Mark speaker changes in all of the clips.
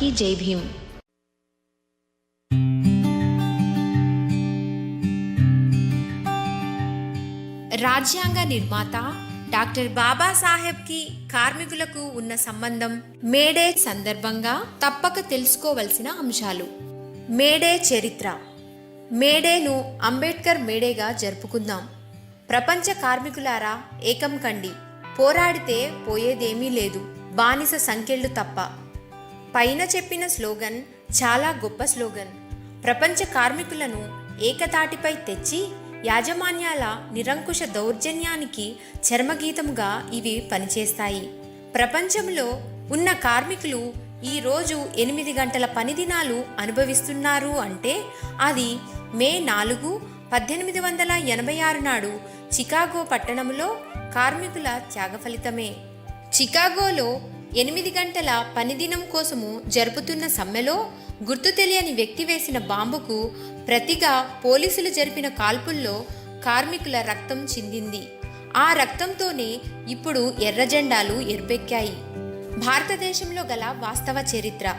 Speaker 1: అందరికీ జై భీమ్.
Speaker 2: రాజ్యాంగ నిర్మాత డాక్టర్ బాబాసాహెబ్కి కార్మికులకు ఉన్న సంబంధం మేడే సందర్భంగా తప్పక తెలుసుకోవలసిన అంశాలు. మేడే చరిత్ర. మేడేను అంబేద్కర్ మేడేగా జరుపుకుందాం. ప్రపంచ కార్మికులారా ఏకం కండి. పోరాడితే పోయేదేమీ లేదు. బానిస సంఖ్యలు తప్ప. పైన చెప్పిన స్లోగన్ చాలా గొప్ప స్లోగన్. ప్రపంచ కార్మికులను ఏకతాటిపై తెచ్చి యాజమాన్యాల నిరంకుశ దౌర్జన్యానికి చర్మగీతముగా ఇవి పనిచేస్తాయి. ప్రపంచంలో ఉన్న కార్మికులు ఈరోజు ఎనిమిది గంటల పని దినాలు అనుభవిస్తున్నారు అంటే అది మే నాలుగు పద్దెనిమిది వందల ఎనభై ఆరు నాడు చికాగో పట్టణంలో కార్మికుల త్యాగ ఫలితమే. చికాగోలో ఎనిమిది గంటల పనిదినం కోసము జరుపుతున్న సమ్మెలో గుర్తు తెలియని వ్యక్తి వేసిన బాంబుకు ప్రతిగా పోలీసులు జరిపిన కాల్పుల్లో కార్మికుల రక్తం చిందింది. ఆ రక్తంతోనే ఇప్పుడు ఎర్ర జెండాలు ఎరుపెక్కాయి. భారతదేశంలో గల వాస్తవ చరిత్ర.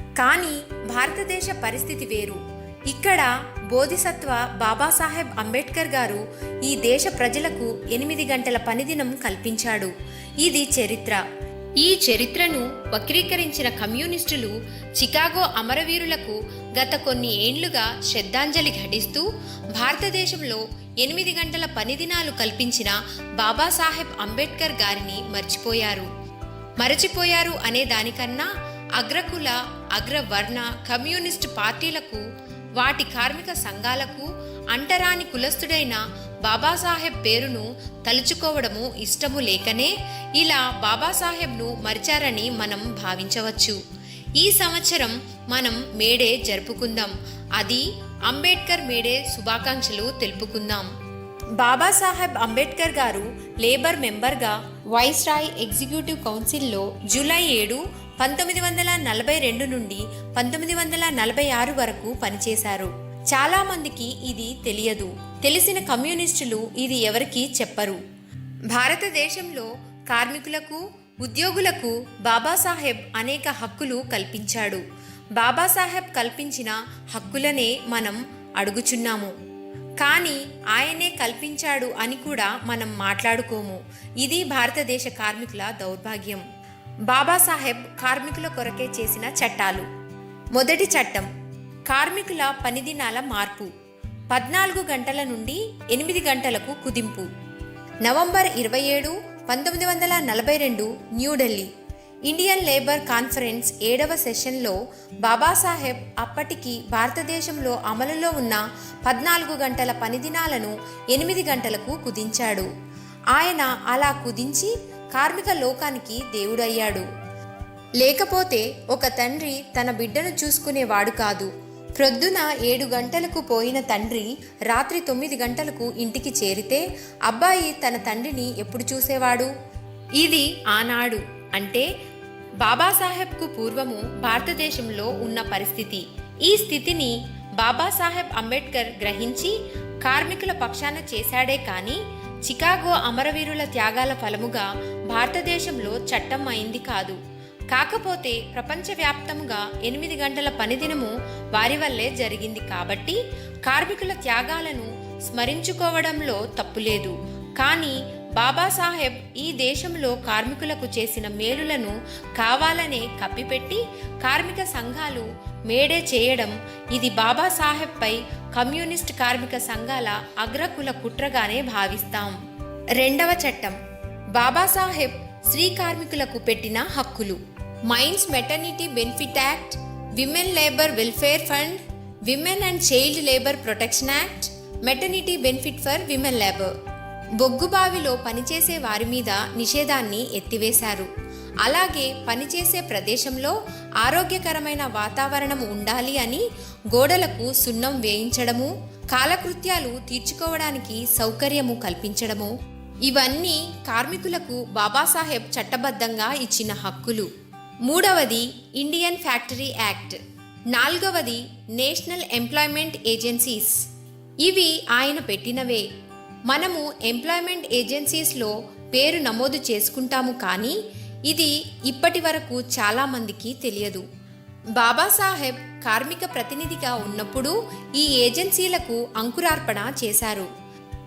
Speaker 2: కానీ భారతదేశ పరిస్థితి వేరు. ఇక్కడ బోధిసత్వ బాబాసాహెబ్ అంబేద్కర్ గారు ఈ దేశ ప్రజలకు ఎనిమిది గంటల పనిదినం కల్పించాడు. ఇది చరిత్ర. ఈ చరిత్రను వక్రీకరించిన కమ్యూనిస్టులు చికాగో అమరవీరులకు గత కొన్ని ఏండ్లుగా శ్రద్ధాంజలి ఘటిస్తూ భారతదేశంలో ఎనిమిది గంటల పనిదినాలు కల్పించిన బాబాసాహెబ్ అంబేద్కర్ గారిని మర్చిపోయారు. మరచిపోయారు అనే దానికన్నా అగ్రకుల అగ్రవర్ణ కమ్యూనిస్ట్ పార్టీలకు వాటి కార్మిక సంఘాలకు అంటరాని కులస్తుడైన బాబాసాహెబ్ పేరును తలుచుకోవడము ఇష్టము లేకనే ఇలా బాబాసాహెబ్ను మరిచారని మనం భావించవచ్చు. ఈ సంవత్సరం మనం మేడే జరుపుకుందాం. అది అంబేద్కర్ మేడే శుభాకాంక్షలు తెలుపుకుందాం. బాబాసాహెబ్ అంబేద్కర్ గారు లేబర్ మెంబర్గా వైస్రాయ్ ఎగ్జిక్యూటివ్ కౌన్సిల్లో జూలై ఏడు పంతొమ్మిది వందల నలభై రెండు నుండి పంతొమ్మిది వందల నలభై ఆరు వరకు పనిచేశారు. చాలా మందికి ఇది తెలియదు. తెలిసిన కమ్యూనిస్టులు ఇది ఎవరికీ చెప్పరు. భారతదేశంలో కార్మికులకు ఉద్యోగులకు బాబాసాహెబ్ అనేక హక్కులు కల్పించాడు. బాబాసాహెబ్ కల్పించిన హక్కులనే మనం అడుగుచున్నాము. కానీ ఆయనే కల్పించాడు అని కూడా మనం మాట్లాడుకోము. ఇది భారతదేశ కార్మికుల దౌర్భాగ్యం. బాబాసాహెబ్ కార్మికుల కొరకే చేసిన చట్టాలు. మొదటి చట్టం కార్మికుల పనిదినాల మార్పు. పద్నాలుగు గంటల నుండి ఎనిమిది గంటలకు కుదింపు. నవంబర్ ఇరవై ఏడు పంతొమ్మిది వందల నలభై రెండు న్యూఢిల్లీ ఇండియన్ లేబర్ కాన్ఫరెన్స్ ఏడవ సెషన్లో బాబాసాహెబ్ అప్పటికి భారతదేశంలో అమలులో ఉన్న పద్నాలుగు గంటల పనిదినాలను ఎనిమిది గంటలకు కుదించాడు. ఆయన అలా కుదించి కార్మిక లోకానికి దేవుడయ్యాడు. లేకపోతే ఒక తండ్రి తన బిడ్డను చూసుకునేవాడు కాదు. ప్రొద్దున ఏడు గంటలకు పోయిన తండ్రి రాత్రి తొమ్మిది గంటలకు ఇంటికి చేరితే అబ్బాయి తన తండ్రిని ఎప్పుడు చూసేవాడు? ఇది ఆనాడు. అంటే బాబాసాహెబ్కు పూర్వము భారతదేశంలో ఉన్న పరిస్థితి. ఈ స్థితిని బాబాసాహెబ్ అంబేద్కర్ గ్రహించి కార్మికుల పక్షాన చేశాడే కానీ చికాగో అమరవీరుల త్యాగాల ఫలముగా భారతదేశంలో చట్టం అయింది కాదు. కాకపోతే ప్రపంచవ్యాప్తముగా ఎనిమిది గంటల పనిదినము వారి వల్లే జరిగింది కాబట్టి కార్మికుల త్యాగాలను స్మరించుకోవడంలో తప్పులేదు. కానీ బాబాసాహెబ్ ఈ దేశంలో కార్మికులకు చేసిన మేలులను కావాలనే కప్పిపెట్టి కార్మిక సంఘాలు మేడే చేయడం ఇది బాబాసాహెబ్పై కమ్యూనిస్ట్ కార్మిక సంఘాల అగ్రకుల కుట్రగానే భావిస్తాం. రెండవ చట్టం. బాబాసాహెబ్ స్త్రీ కార్మికులకు పెట్టిన హక్కులు. Mines maternity benefit act women labour welfare fund women and child labour protection act maternity benefit for women labour బొగ్గుబావిలో పనిచేసే వారి మీద నిషేధాన్ని ఎత్తివేశారు. అలాగే పనిచేసే ప్రదేశంలో ఆరోగ్యకరమైన వాతావరణం ఉండాలి అని గోడలకు సున్నం వేయించడము కాలకృత్యాలు తీర్చుకోవడానికి సౌకర్యము కల్పించడము ఇవన్నీ కార్మికులకు బాబాసాహెబ్ చట్టబద్ధంగా ఇచ్చిన హక్కులు. మూడవది ఇండియన్ ఫ్యాక్టరీ యాక్ట్. నాలుగవది నేషనల్ ఎంప్లాయ్మెంట్ ఏజెన్సీస్. ఇవి ఆయన పెట్టినవే. మనము ఎంప్లాయ్మెంట్ ఏజెన్సీస్లో పేరు నమోదు చేసుకుంటాము కానీ ఇది ఇప్పటి వరకు చాలామందికి తెలియదు. బాబాసాహెబ్ కార్మిక ప్రతినిధిగా ఉన్నప్పుడు ఈ ఏజెన్సీలకు అంకురార్పణ చేశారు.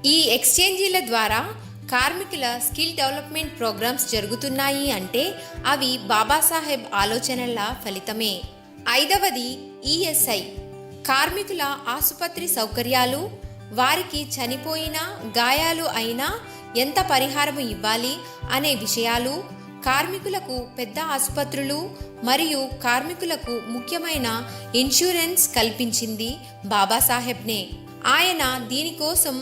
Speaker 2: ఈ ఎక్స్చేంజీల ద్వారా కార్మికుల స్కిల్ డెవలప్మెంట్ ప్రోగ్రామ్స్ జరుగుతున్నాయి అంటే అవి బాబాసాహెబ్ ఆలోచనల ఫలితమే. ఐదవది ఈఎస్ఐ. కార్మికుల ఆసుపత్రి సౌకర్యాలు వారికి చనిపోయినా గాయాలు అయినా ఎంత పరిహారం ఇవ్వాలి అనే విషయాలు కార్మికులకు పెద్ద ఆసుపత్రులు మరియు కార్మికులకు ముఖ్యమైన ఇన్సూరెన్స్ కల్పించింది బాబాసాహెబ్నే. ఆయన దీనికోసం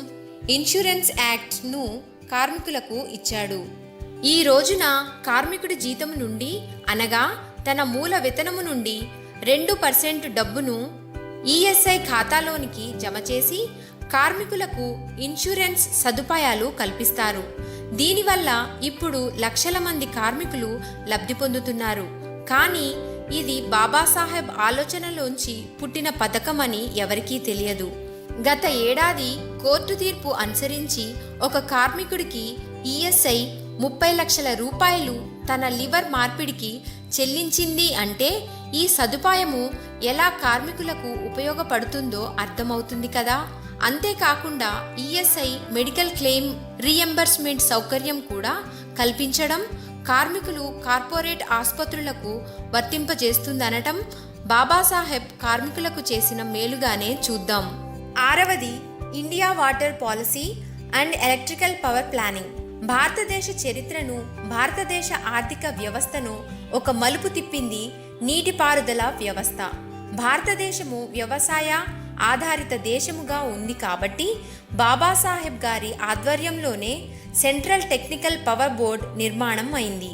Speaker 2: ఇన్సూరెన్స్ యాక్ట్ను కార్మికులకు ఇచ్చాడు. ఈ రోజున కార్మికుడి జీతం నుండి అనగా తన మూల వేతనము నుండి రెండు పర్సెంట్ డబ్బును ఈఎస్ఐ ఖాతాలోనికి జమ చేసి కార్మికులకు ఇన్సూరెన్స్ సదుపాయాలు కల్పిస్తారు. దీనివల్ల ఇప్పుడు లక్షల మంది కార్మికులు లబ్ధి పొందుతున్నారు. కానీ ఇది బాబాసాహెబ్ ఆలోచనలోంచి పుట్టిన పథకమని ఎవరికీ తెలియదు. గత ఏడాది కోర్టు తీర్పు అనుసరించి ఒక కార్మికుడికి ఈఎస్ఐ ముప్పై లక్షల రూపాయలు తన లివర్ మార్పిడికి చెల్లించింది అంటే ఈ సదుపాయము ఎలా కార్మికులకు ఉపయోగపడుతుందో అర్థమవుతుంది కదా. అంతేకాకుండా ఈఎస్ఐ మెడికల్ క్లెయిమ్ రీఎంబర్స్మెంట్ సౌకర్యం కూడా కల్పించడం కార్మికులు కార్పొరేట్ ఆసుపత్రులకు వర్తింపజేస్తుందనటం బాబాసాహెబ్ కార్మికులకు చేసిన మేలుగానే చూద్దాం. ఆరవది India water policy and electrical power planning. భారతదేశ చరిత్రను భారతదేశ ఆర్థిక వ్యవస్థను ఒక మలుపు తిప్పింది నీటిపారుదల వ్యవస్థ. భారతదేశము వ్యవసాయ ఆధారిత దేశముగా ఉంది కాబట్టి బాబాసాహెబ్ గారి ఆధ్వర్యంలోనే సెంట్రల్ టెక్నికల్ పవర్ బోర్డ్ నిర్మాణం అయింది.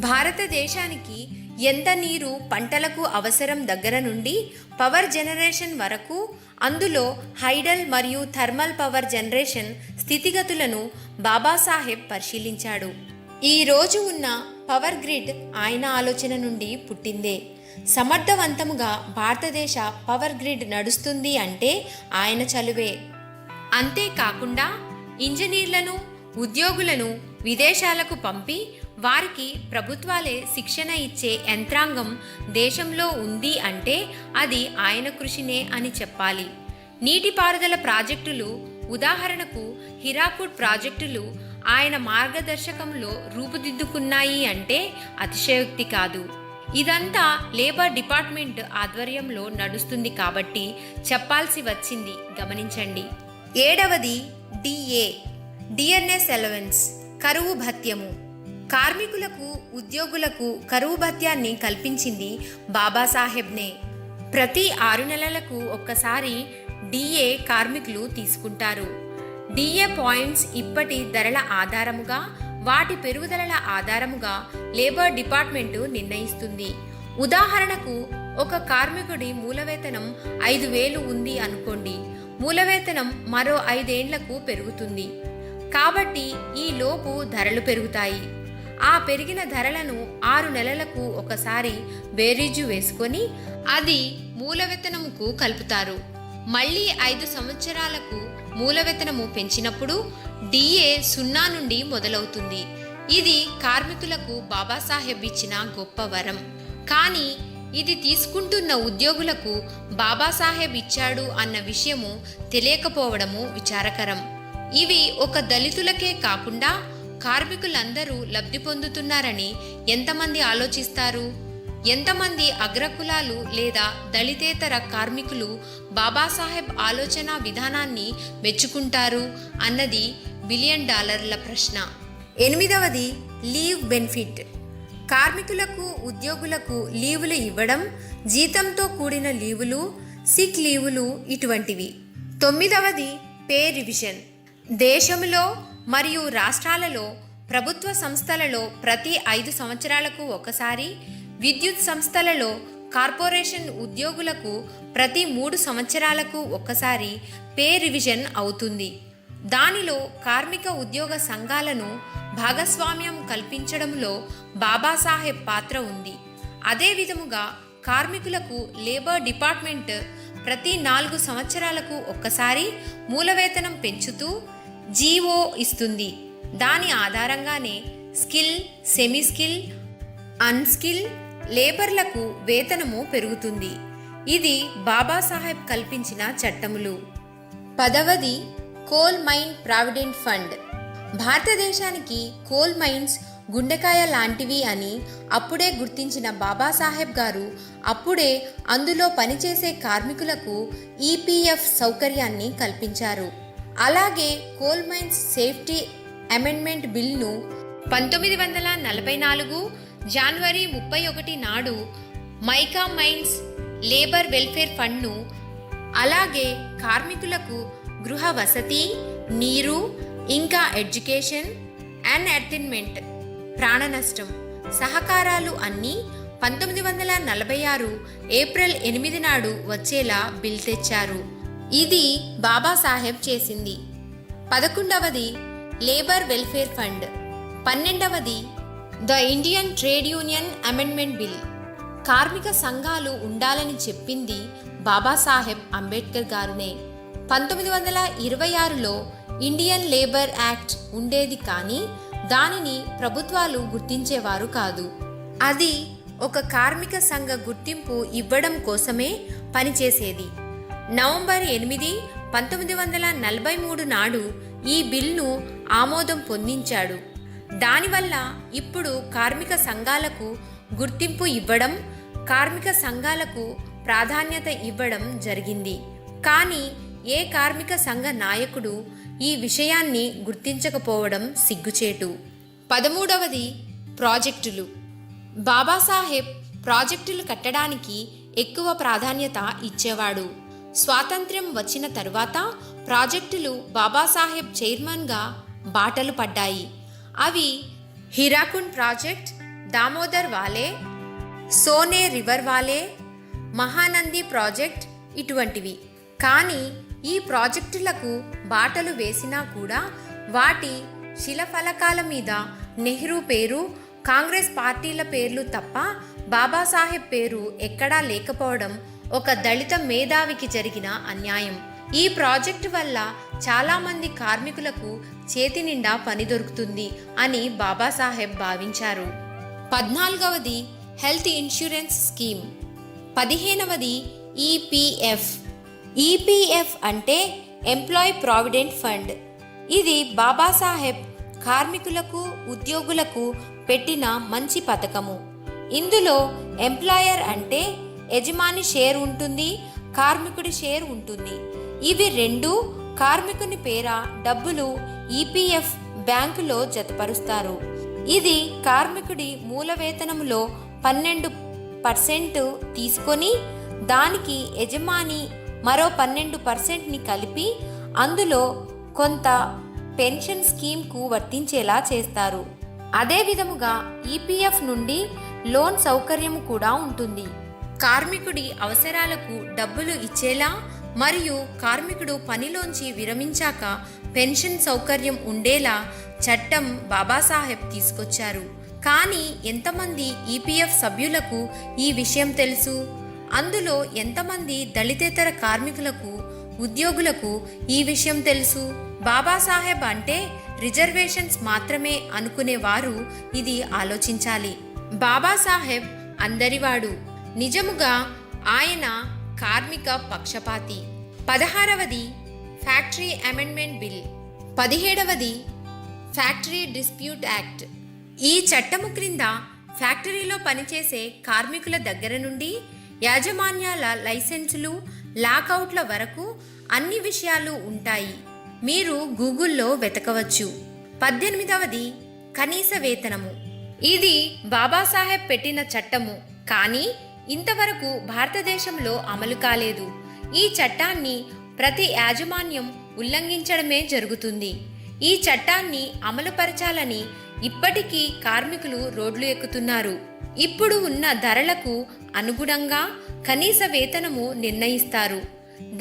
Speaker 2: భారతదేశానికి ఎంత నీరు పంటలకు అవసరం దగ్గర నుండి పవర్ జనరేషన్ వరకు అందులో హైడల్ మరియు థర్మల్ పవర్ జనరేషన్ స్థితిగతులను బాబాసాహెబ్ పరిశీలించాడు. ఈ రోజు ఉన్న పవర్ గ్రిడ్ ఆయన ఆలోచన నుండి పుట్టిందే. సమర్థవంతముగా భారతదేశ పవర్ గ్రిడ్ నడుస్తుంది అంటే ఆయన చలువే. అంతేకాకుండా ఇంజనీర్లను ఉద్యోగులను విదేశాలకు పంపి వారికి ప్రభుత్వాలే శిక్షణ ఇచ్చే యంత్రాంగం దేశంలో ఉంది అంటే అది ఆయన కృషినే అని చెప్పాలి. నీటిపారుదల ప్రాజెక్టులు ఉదాహరణకు హిరాకుడ్ ప్రాజెక్టులు ఆయన మార్గదర్శకంలో రూపుదిద్దుకున్నాయి అంటే అతిశయోక్తి కాదు. ఇదంతా లేబర్ డిపార్ట్మెంట్ ఆధ్వర్యంలో నడుస్తుంది కాబట్టి చెప్పాల్సి వచ్చింది. గమనించండి. ఏడవది డిఏ డిఎన్ఎస్ ఎలవెన్స్ కరువు భత్యము. కార్మికులకు ఉద్యోగులకు కరువు భత్యాన్ని కల్పించింది బాబాసాహెబ్నే. ప్రతి ఆరు నెలలకు ఒక్కసారి డిఏ కార్మికులు తీసుకుంటారు. డిఏ పాయింట్స్ ఇప్పటి ధరల ఆధారముగా వాటి పెరుగుదలల ఆధారముగా లేబర్ డిపార్ట్మెంటు నిర్ణయిస్తుంది. ఉదాహరణకు ఒక కార్మికుడి మూలవేతనం ఐదు వేలు ఉంది అనుకోండి. మూలవేతనం మరో ఐదేండ్లకు పెరుగుతుంది. కాబట్టి ఈ లోపు ధరలు పెరుగుతాయి. ఆ పెరిగిన ధరలను ఆరు నెలలకు ఒకసారి బేరీజు వేసుకొని అది మూలవేతనముకు కలుపుతారు. మళ్ళీ ఐదు సంవత్సరాలకు మూలవేతనము పెంచినప్పుడు డిఏ సున్నా నుండి మొదలవుతుంది. ఇది కార్మికులకు బాబాసాహెబ్ ఇచ్చిన గొప్ప వరం. కానీ ఇది తీసుకుంటున్న ఉద్యోగులకు బాబాసాహెబ్ ఇచ్చాడు అన్న విషయము తెలియకపోవడము విచారకరం. ఇవి ఒక దళితులకే కాకుండా కార్మికులందరూ లబ్ధి పొందుతున్నారని ఎంతమంది ఆలోచిస్తారు? ఎంతమంది అగ్రకులాలు లేదా దళితేతర కార్మికులు బాబాసాహెబ్ ఆలోచన విధానాన్ని మెచ్చుకుంటారు అన్నది బిలియన్ డాలర్ల ప్రశ్న. ఎనిమిదవది లీవ్ బెనిఫిట్. కార్మికులకు ఉద్యోగులకు లీవులు ఇవ్వడం జీతంతో కూడిన లీవులు సిక్ లీవులు ఇటువంటివి. తొమ్మిదవది పే రివిజన్. దేశంలో మరియు రాష్ట్రాలలో ప్రభుత్వ సంస్థలలో ప్రతి ఐదు సంవత్సరాలకు ఒకసారి విద్యుత్ సంస్థలలో కార్పొరేషన్ ఉద్యోగులకు ప్రతి మూడు సంవత్సరాలకు ఒక్కసారి పే రివిజన్ అవుతుంది. దానిలో కార్మిక ఉద్యోగ సంఘాలను భాగస్వామ్యం కల్పించడంలో బాబాసాహెబ్ పాత్ర ఉంది. అదే విధముగా కార్మికులకు లేబర్ డిపార్ట్మెంట్ ప్రతి నాలుగు సంవత్సరాలకు ఒక్కసారి మూలవేతనం పెంచుతూ జీవో ఇస్తుంది. దాని ఆధారంగానే స్కిల్ సెమీ స్కిల్ అన్స్కిల్ లేబర్లకు వేతనము పెరుగుతుంది. ఇది బాబాసాహెబ్ కల్పించిన చట్టములు. పదవది కోల్ మైన్ ప్రావిడెంట్ ఫండ్. భారతదేశానికి కోల్ మైన్స్ గుండెకాయ లాంటివి అని అప్పుడే గుర్తించిన బాబాసాహెబ్ గారు అప్పుడే అందులో పనిచేసే కార్మికులకు ఈపీఎఫ్ సౌకర్యాన్ని కల్పించారు. అలాగే కోల్ మైన్స్ సేఫ్టీ అమెండ్మెంట్ బిల్ను పంతొమ్మిది వందల నలభై నాలుగు జనవరి ముప్పై ఒకటి నాడు మైకా మైన్స్ లేబర్ వెల్ఫేర్ ఫండ్ను అలాగే కార్మికులకు గృహ వసతి నీరు ఇంకా ఎడ్యుకేషన్ అండ్ అర్థిన్మెంట్ ప్రాణ నష్టం సహకారాలు అన్నీ పంతొమ్మిది వందల నలభై ఆరు ఏప్రిల్ ఎనిమిది నాడు వచ్చేలా బిల్ తెచ్చారు. ఇది బాబాసాహెబ్ చేసింది. పదకొండవది labour welfare fund. పన్నెండవది the Indian trade union amendment bill. కార్మిక సంఘాలు ఉండాలని చెప్పింది బాబాసాహెబ్ అంబేద్కర్ గారునే. పంతొమ్మిది వందల ఇరవై ఆరులో ఇండియన్ లేబర్ యాక్ట్ ఉండేది కానీ దానిని ప్రభుత్వాలు గుర్తించేవారు కాదు. అది ఒక కార్మిక సంఘ గుర్తింపు ఇవ్వడం కోసమే పనిచేసేది. నవంబర్ ఎనిమిది పంతొమ్మిది వందల నలభై మూడు నాడు ఈ బిల్ను ఆమోదం పొందించాడు. దానివల్ల ఇప్పుడు కార్మిక సంఘాలకు గుర్తింపు ఇవ్వడం కార్మిక సంఘాలకు ప్రాధాన్యత ఇవ్వడం జరిగింది. కానీ ఏ కార్మిక సంఘ నాయకుడు ఈ విషయాన్ని గుర్తించకపోవడం సిగ్గుచేటు. పదమూడవది ప్రాజెక్టులు. బాబాసాహెబ్ ప్రాజెక్టులు కట్టడానికి ఎక్కువ ప్రాధాన్యత ఇచ్చేవాడు. స్వాతంత్ర్యం వచ్చిన తరువాత ప్రాజెక్టులు బాబాసాహెబ్ చైర్మన్గా బాటలు పడ్డాయి. అవి Hirakud project Damodar valley Sone river valley Mahanadi project ఇటువంటివి. కానీ ఈ ప్రాజెక్టులకు బాటలు వేసినా కూడా వాటి శిలఫలకాల మీద నెహ్రూ పేరు కాంగ్రెస్ పార్టీల పేర్లు తప్ప బాబాసాహెబ్ పేరు ఎక్కడా లేకపోవడం ఒక దళిత మేధావికి జరిగిన అన్యాయం. ఈ ప్రాజెక్టు వల్ల చాలామంది కార్మికులకు చేతి నిండా పని దొరుకుతుంది అని బాబాసాహెబ్ భావించారు. పద్నాలుగవది హెల్త్ ఇన్సూరెన్స్ స్కీమ్. పదిహేనవది ఈపీఎఫ్. ఈపీఎఫ్ అంటే ఎంప్లాయ్ ప్రావిడెంట్ ఫండ్. ఇది బాబాసాహెబ్ కార్మికులకు ఉద్యోగులకు పెట్టిన మంచి పథకము. ఇందులో ఎంప్లాయర్ అంటే యజమాని షేర్ ఉంటుంది కార్మికుడి షేర్ ఉంటుంది. ఇవి రెండు కార్మికుని పేర డబ్బులు ఈపీఎఫ్ బ్యాంకులో జతపరుస్తారు. ఇది కార్మికుడి మూల వేతనంలో పన్నెండు పర్సెంట్ తీసుకొని దానికి యజమాని మరో పన్నెండు పర్సెంట్ని కలిపి అందులో కొంత పెన్షన్ స్కీమ్కు వర్తించేలా చేస్తారు. అదే విధముగా ఈపీఎఫ్ నుండి లోన్ సౌకర్యం కూడా ఉంటుంది. కార్మికుడి అవసరాలకు డబ్బులు ఇచ్చేలా మరియు కార్మికుడు పనిలోంచి విరమించాక పెన్షన్ సౌకర్యం ఉండేలా చట్టం బాబాసాహెబ్ తీసుకొచ్చారు. కానీ ఎంతమంది ఈపీఎఫ్ సభ్యులకు ఈ విషయం తెలుసు? అందులో ఎంతమంది దళితేతర కార్మికులకు ఉద్యోగులకు ఈ విషయం తెలుసు? బాబాసాహెబ్ అంటే రిజర్వేషన్స్ మాత్రమే అనుకునేవారు ఇది ఆలోచించాలి. బాబాసాహెబ్ అందరివాడు. నిజముగా ఆయన కార్మిక పక్షపాతి. పదహారవది ఫ్యాక్టరీ అమెండ్మెంట్ బిల్. పదిహేడవది ఫ్యాక్టరీ డిస్ప్యూట్ యాక్ట్. ఈ చట్టము క్రింద ఫ్యాక్టరీలో పనిచేసే కార్మికుల దగ్గర నుండి యాజమాన్యాల లైసెన్సులు లాకౌట్ల వరకు అన్ని విషయాలు ఉంటాయి. మీరు గూగుల్లో వెతకవచ్చు. పద్దెనిమిదవది కనీస వేతనము. ఇది బాబాసాహెబ్ పెట్టిన చట్టము. కానీ ఇంతవరకు భారతదేశంలో అమలు కాలేదు. ఈ చట్టాన్ని ప్రతి యాజమాన్యం ఉల్లంఘించడమే జరుగుతుంది. ఈ చట్టాన్ని అమలుపరచాలని ఇప్పటికీ కార్మికులు రోడ్లు ఎక్కుతున్నారు. ఇప్పుడు ఉన్న ధరలకు అనుగుణంగా కనీస వేతనము నిర్ణయిస్తారు.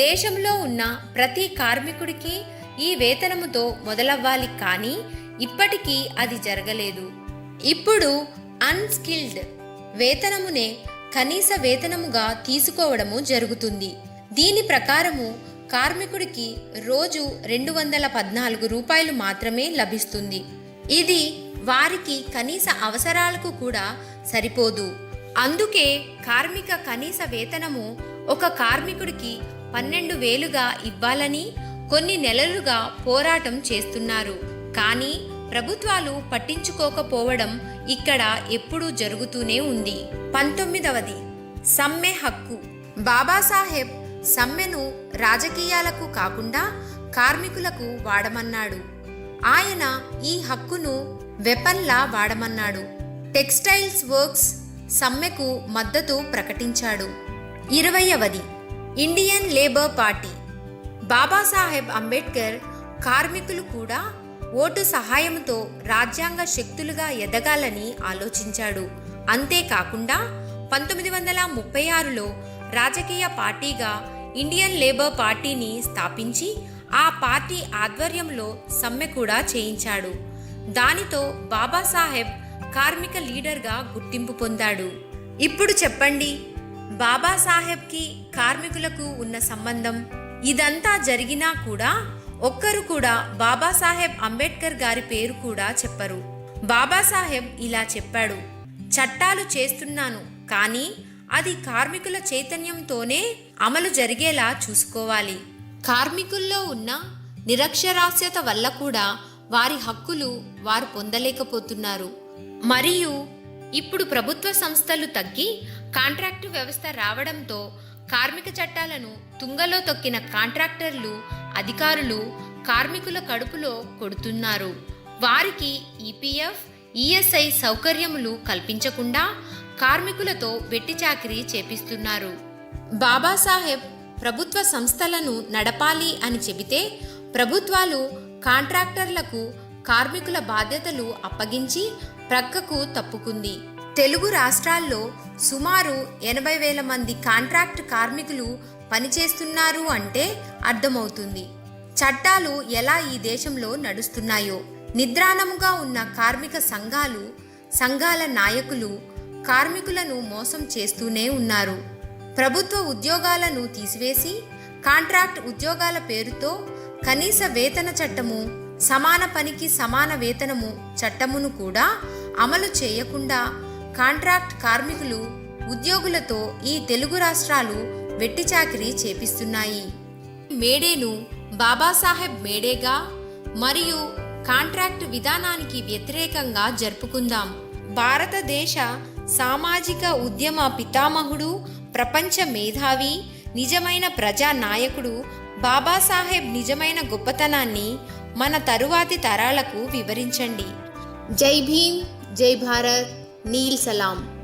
Speaker 2: దేశంలో ఉన్న ప్రతి కార్మికుడికి ఈ వేతనముతో మొదలవ్వాలి కానీ ఇప్పటికీ అది జరగలేదు. ఇప్పుడు అన్స్కిల్డ్ వేతనమునే కనీస వేతనముగా తీసుకోవడము జరుగుతుంది. దీని ప్రకారము కార్మికుడికి రోజు రెండు వందల పద్నాలుగు రూపాయలు మాత్రమే లభిస్తుంది. ఇది వారికి కనీస అవసరాలకు కూడా సరిపోదు. అందుకే కార్మిక కనీస వేతనము ఒక కార్మికుడికి పన్నెండు వేలుగా ఇవ్వాలని కొన్ని నెలలుగా పోరాటం చేస్తున్నారు. కానీ ప్రభుత్వాలు పట్టించుకోకపోవడం ఇక్కడ ఎప్పుడూ జరుగుతూనే ఉంది. పంతొమ్మిదవది. సమ్మె హక్కు. బాబాసాహెబ్ సమ్మెను రాజకీయాలకు కాకుండా కార్మికులకు వాడమన్నాడు. ఆయన ఈ హక్కును వెపన్లా వాడమన్నాడు. టెక్స్టైల్స్ వర్క్స్ సమ్మెకు మద్దతు ప్రకటించాడు. ఇరవయవది. Indian labour party. Babasaheb Ambedkar కార్మికులు కూడా ఓటు సహాయంతో రాజ్యాంగ శక్తులుగా ఎదగాలని ఆలోచించాడు. అంతేకాకుండా పంతొమ్మిది వందల ముప్పై ఆరులో రాజకీయ పార్టీగా ఇండియన్ లేబర్ పార్టీని స్థాపించి ఆ పార్టీ ఆధ్వర్యంలో సమ్మె కూడా చేయించాడు. దానితో బాబాసాహెబ్ కార్మిక లీడర్గా గుర్తింపు పొందాడు. ఇప్పుడు చెప్పండి బాబాసాహెబ్కి కార్మికులకు ఉన్న సంబంధం? ఇదంతా జరిగినా కూడా ఒక్కరు కూడా బాబాసాహెబ్ అంబేద్కర్ గారి పేరు కూడా చెప్పరు. బాబాసాహెబ్ ఇలా చెప్పాడు చట్టాలు చేస్తున్నాను కానీ అది కార్మికుల చైతన్యంతోనే అమలు జరిగేలా చూసుకోవాలి. కార్మికుల్లో ఉన్న నిరక్షరాస్యత వల్ల కూడా వారి హక్కులు వారు పొందలేకపోతున్నారు. మరియు ఇప్పుడు ప్రభుత్వ సంస్థలు తగ్గి కాంట్రాక్టు వ్యవస్థ రావడంతో కార్మిక చట్టాలను తుంగలో తొక్కిన కాంట్రాక్టర్లు అధికారులు కార్మికుల కడుపులో కొడుతున్నారు. వారికి ఈపీఎఫ్ ఈఎస్ఐ సౌకర్యములు కల్పించకుండా కార్మికులతో వెట్టి చాకిరీ చేపిస్తున్నారు. బాబాసాహెబ్ ప్రభుత్వ సంస్థలను నడపాలి అని చెబితే ప్రభుత్వాలు కాంట్రాక్టర్లకు కార్మికుల బాధ్యతలు అప్పగించి ప్రక్కకు తప్పుకుంది. తెలుగు రాష్ట్రాల్లో సుమారు ఎనభై వేల మంది కాంట్రాక్ట్ కార్మికులు పనిచేస్తున్నారు అంటే అర్థమవుతుంది. చట్టాలు ఎలా ఈ దేశంలో నడుస్తున్నాయో నిద్రాణముగా ఉన్న కార్మిక సంఘాలు సంఘాల నాయకులు కార్మికులను మోసం చేస్తూనే ఉన్నారు. ప్రభుత్వ ఉద్యోగాలను తీసివేసి కాంట్రాక్ట్ ఉద్యోగాల పేరుతో కనీస వేతన చట్టము సమాన పనికి సమాన వేతనము చట్టమును కూడా అమలు చేయకుండా కాంట్రాక్ట్ కార్మికులు ఉద్యోగులతో ఈ తెలుగు రాష్ట్రాలు వెట్టిచాకిరీ చేపిస్తున్నాయి. మేడేను బాబాసాహెబ్ మేడేగా మరియు కాంట్రాక్ట్ విధానానికి వ్యతిరేకంగా జరుపుకుందాం. భారతదేశ సామాజిక ఉద్యమ పితామహుడు ప్రపంచ మేధావి నిజమైన ప్రజా నాయకుడు బాబాసాహెబ్ నిజమైన గొప్పతనాన్ని మన తరువాతి తరాలకు వివరించండి. జై భీమ్ జై భారత్. நீல் சலாம்.